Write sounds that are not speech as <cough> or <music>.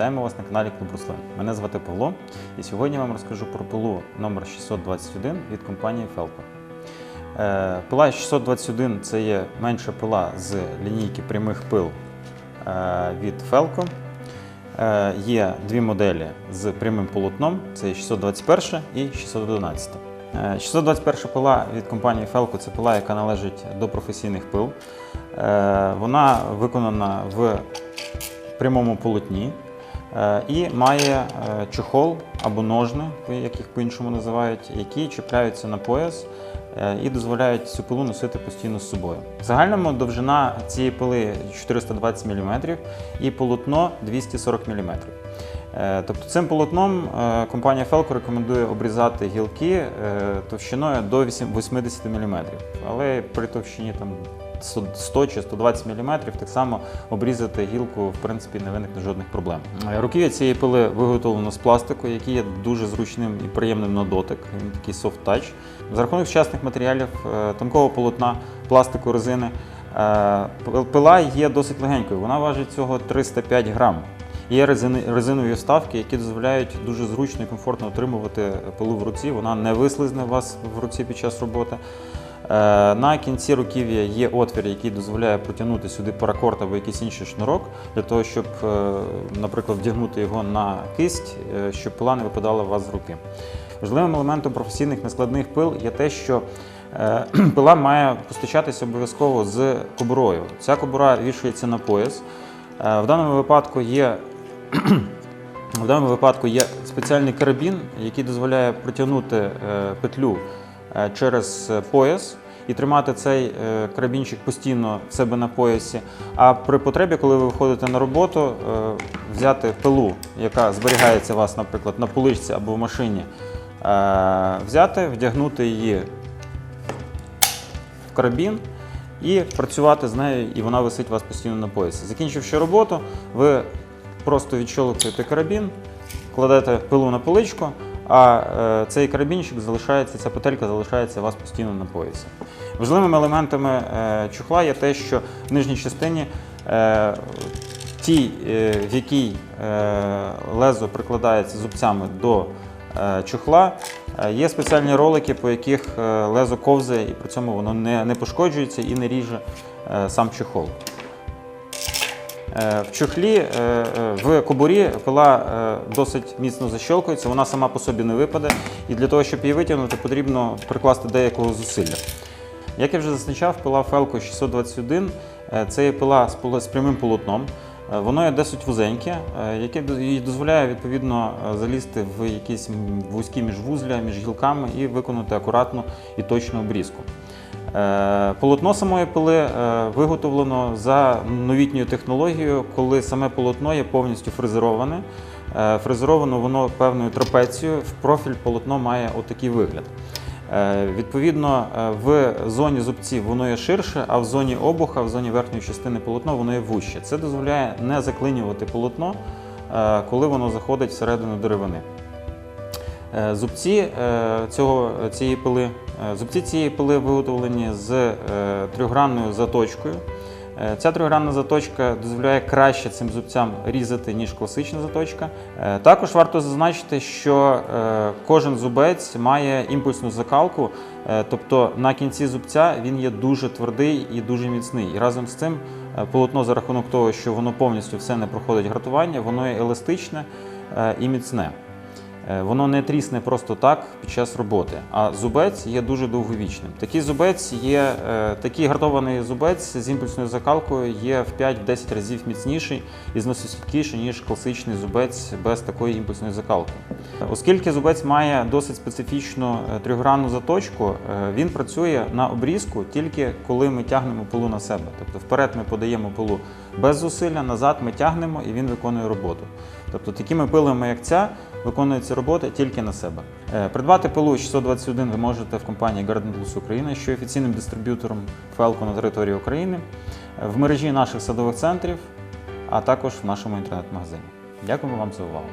Вітаємо вас на каналі Клуб Руслин. Мене звати Павло, і сьогодні я вам розкажу про пилу номер 621 від компанії Felco. Е, Пила 621 це є менша пила з лінійки прямих пил е, від Felco. Е, Є дві моделі з прямим полотном: це 621 і 611. Е, 621 пила від компанії Felco це пила, яка належить до професійних пил. Вона виконана в прямому полотні і має е, чохол або ножни, як їх по-іншому називають, які чіпляються на пояс е, і дозволяють цю пилу носити постійно з собою. В загальному довжина цієї пили 420 мм і полотно 240 мм. Е, Тобто цим полотном е, компанія Felco рекомендує обрізати гілки е, товщиною до 8 80 мм, але при товщині там 100 чи 120 мм так само обрізати гілку в принципі не виникне жодних проблем. Е, Руків'я цієї пили виготовлено з пластику, який є дуже зручним і приємним на дотик. Він такий touch. За рахунок сучасних матеріалів, е, тонкого полотна, пластику, резини. е, Пила є досить легенькою. Вона важить всього 305 грам. Є резинові вставки, які дозволяють дуже зручно і комфортно отримувати пилу в руці. Вона не вислизне вас в руці під час роботи. Е, На кінці руків'я є отвір, який дозволяє протягнути сюди паракорд або якийсь інший шнурок, для того, щоб, е, наприклад, вдягнути його на кисть, е, щоб пила не випадала у вас з руки. Важливим елементом професійних нескладних пил є те, що <clears throat> пила має постачатися обов'язково з кобурою. Ця кобура вішається на пояс. В даному випадку є <clears throat> в даному випадку є спеціальний карабін, який дозволяє протягнути петлю через пояс і тримати цей е, карабінчик постійно в себе на поясі. А при потребі, коли ви виходите на роботу, е, взяти пилу, яка зберігається у вас, наприклад, на поличці або в машині, е, взяти, вдягнути її в карабін і працювати з нею, і вона висить у вас постійно на поясі. Закінчивши роботу, ви просто відщолкуєте карабін, кладете пилу на поличку, а е, цей карабінчик залишається, ця петелька залишається у вас постійно на поясі. Важливими елементами е, чохла є те, що в нижній частині е, тій, в якій лезо прикладається зубцями до чохла, е, є спеціальні ролики, по яких лезо ковзає, і при цьому воно не, пошкоджується і не ріже сам чохол. Е, В чохлі, е, е, в кобурі пила досить міцно защелкується, вона сама по собі не випаде, і для того, щоб її витягнути, потрібно прикласти деякого зусилля. Як я вже зазначав, пила Felco 621 е, це є пила з прямим полотном. Воно є досить вузеньке, яке і дозволяє відповідно залізти в якісь вузькі міжвузля між гілками і виконати акуратну і точну обрізку. Е, Полотно самої пили е, виготовлено за новітньою технологією, коли саме полотно є повністю фрезероване. Е, Фрезеровано воно певною трапецією, в профіль полотно має отакий вигляд. Відповідно, в зоні зубців воно є ширше, а в зоні обуха, в зоні верхньої частини полотно, воно є вужче. Це дозволяє не заклинювати полотно, коли воно заходить всередину деревини. Зубці цього, цієї пили, зубці цієї пили виготовлені з е, трьохгранною заточкою. Е, Ця трьохгранна заточка дозволяє краще цим зубцям різати, ніж класична заточка. Е, Також варто зазначити, що е, кожен зубець має імпульсну закалку, е, тобто на кінці зубця він є дуже твердий і дуже міцний. І разом з цим е, полотно за рахунок того, що воно повністю все не проходить гратування, воно є еластичне е, і міцне. Е, Воно не трісне просто так під час роботи, а зубець є дуже довговічним. Такий зубець є, е, такий гартований зубець з імпульсною закалкою є в 5-10 разів міцніший і зносостійкіший, ніж класичний зубець без такої імпульсної закалки. Оскільки зубець має досить специфічну е, трьохгранну заточку, він працює на обрізку тільки коли ми тягнемо пилу на себе. Тобто вперед ми подаємо пилу без зусилля, назад ми тягнемо і він виконує роботу. Тобто такими пилами, як ця, виконуються роботи тільки на себе. Е, Придбати пилу 621 ви можете в компанії Garden Plus Україна, що є офіційним дистриб'ютором фелку на території України, е, в мережі наших садових центрів, а також в нашому інтернет-магазині. Дякуємо вам за увагу.